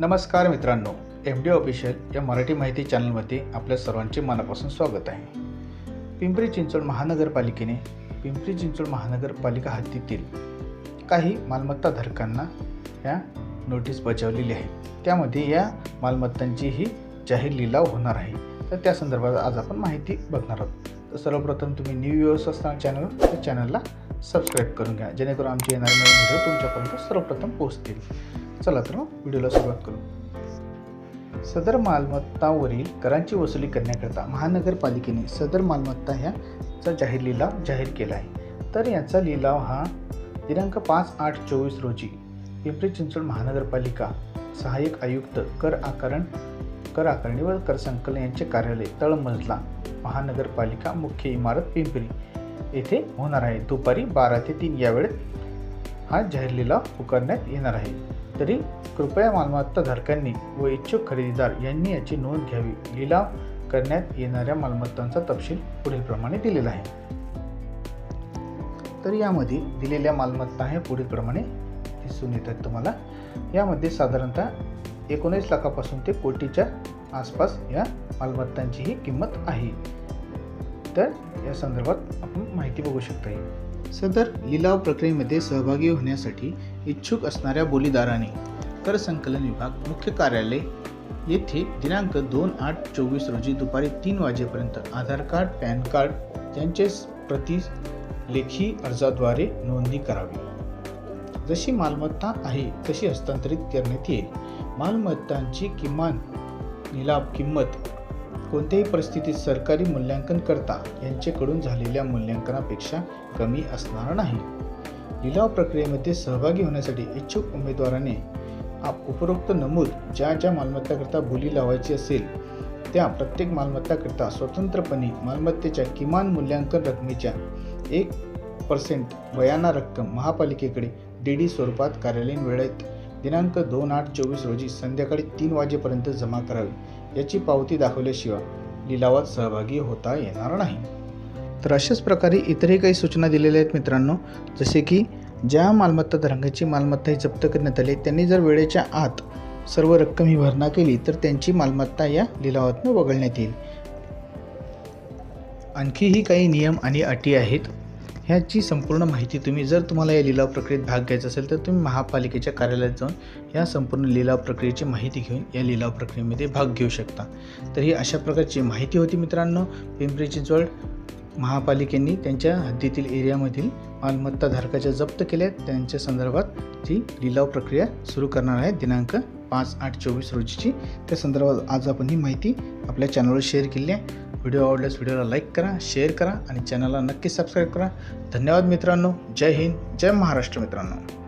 नमस्कार मित्रांनो M D official या मराठी माहिती चॅनलमध्ये आपल्या सर्वांचे मनापासून स्वागत आहे. पिंपरी चिंचवड महानगरपालिकेने पिंपरी चिंचवड महानगरपालिका हद्दीतील काही मालमत्ताधारकांना या नोटीस बजावलेली आहे. त्यामध्ये या मालमत्तांचीही जाहीर लिलाव होणार आहे. तर त्या संदर्भात आज आपण माहिती बघणार आहोत. तर सर्वप्रथम तुम्ही न्यू व्ह्यूअर्स असताना चॅनल त्या चॅनलला सबस्क्राईब करून घ्या जेणेकरून आमचे येणारे नवीन व्हिडिओ तुमच्यापर्यंत सर्वप्रथम पोहोचतील. चला तर मग व्हिडिओला सुरुवात करू. सदर मालमत्तावरील करांची वसुली करण्याकरता महानगरपालिकेने सदर मालमत्ता ह्याचा जाहीर लिलाव जाहीर केला आहे. तर याचा लिलाव हा दिनांक पाच आठ चोवीस रोजी पिंपरी चिंचवड महानगरपालिका सहाय्यक आयुक्त कर आकारण कर आकारणी व कर संकलन यांचे कार्यालय तळमजला महानगरपालिका मुख्य इमारत पिंपरी येथे होणार आहे. दुपारी बारा ते तीन या वेळेत हा जाहीर लिलाव पुकारण्यात येणार आहे. तरी कृपया मालमत्ता धारकांनी व इच्छुक खरेदीदार यांनी याची नोंद घ्यावी. लिलाव करण्यात येणाऱ्या मालमत्तांचा तपशील पुढीलप्रमाणे दिलेला आहे. तर यामध्ये दिलेल्या मालमत्ता हे पुढीलप्रमाणे दिसून येतात तुम्हाला. यामध्ये साधारणतः एकोणीस लाखापासून ते कोटीच्या आसपास या मालमत्तांची ही किंमत आहे. तर या संदर्भात आपण माहिती बघू शकता येईल सदर लिलाव प्रक्रियेमध्ये सहभागी होण्यासाठी इच्छुक असणाऱ्या बोलीदाराने कर संकलन विभाग मुख्य कार्यालय येथे दिनांक दोन आठ चोवीस रोजी दुपारी तीन वाजेपर्यंत आधार कार्ड पॅन कार्ड यांचे प्रति लेखी अर्जाद्वारे नोंदणी करावी. जशी मालमत्ता आहे तशी हस्तांतरित करण्यात येईल. मालमत्तांची किमान लिलाव किंमत कोणत्याही परिस्थितीत सरकारी मूल्यांकन करता यांच्याकडून झालेल्या मूल्यांकनापेक्षा कमी असणार नाही. लिलाव प्रक्रियेमध्ये सहभागी होण्यासाठी इच्छुक उमेदवाराने आप उपरोक्त नमूद ज्या ज्या मालमत्ताकरता बोली लावायची असेल त्या प्रत्येक मालमत्ताकरता स्वतंत्रपणे मालमत्तेच्या किमान मूल्यांकन रकमेच्या एक पर्सेंट वयाना रक्कम महापालिकेकडे डी डी स्वरूपात कार्यालयीन वेळेत दिनांक दोन आठ चोवीस रोजी संध्याकाळी तीन वाजेपर्यंत जमा करावी. याची पावती दाखवल्याशिवाय लिलावात सहभागी होता येणार नाही. तर अशाच प्रकारे इतरही काही सूचना दिलेल्या आहेत मित्रांनो जसे की ज्या मालमत्ता धारकांची मालमत्ता ही जप्त करण्यात आली त्यांनी जर वेळेच्या आत सर्व रक्कम ही भरणा केली तर त्यांची मालमत्ता या लिलावातून वगळण्यात येईल. आणखीही काही नियम आणि अटी आहेत. ह्याची संपूर्ण माहिती तुम्ही जर तुम्हाला या लिलाव प्रक्रियेत भाग घ्यायचा असेल तर तुम्ही महापालिकेच्या कार्यालयात जाऊन या संपूर्ण लिलाव प्रक्रियेची माहिती घेऊन या लिलाव प्रक्रियेमध्ये भाग घेऊ शकता. तर ही अशा प्रकारची माहिती होती मित्रांनो. पिंपरी चिंचवड महापालिकेने त्यांच्या हद्दीतील एरियामधील मालमत्ता धारकाच्या जप्त केल्या. त्यांच्या संदर्भात जी लिलाव प्रक्रिया सुरू करणार आहे. दिनांक पाच आठ चोवीस रोजीची. त्या संदर्भात आज आपण ही माहिती आपल्या चॅनलवर शेअर केली आहे. व्हिडिओ आवडल्यास व्हिडिओला लाईक करा शेअर करा आणि चॅनलला नक्की सबस्क्राईब करा. धन्यवाद मित्रांनो. जय हिंद जय महाराष्ट्र मित्रांनो.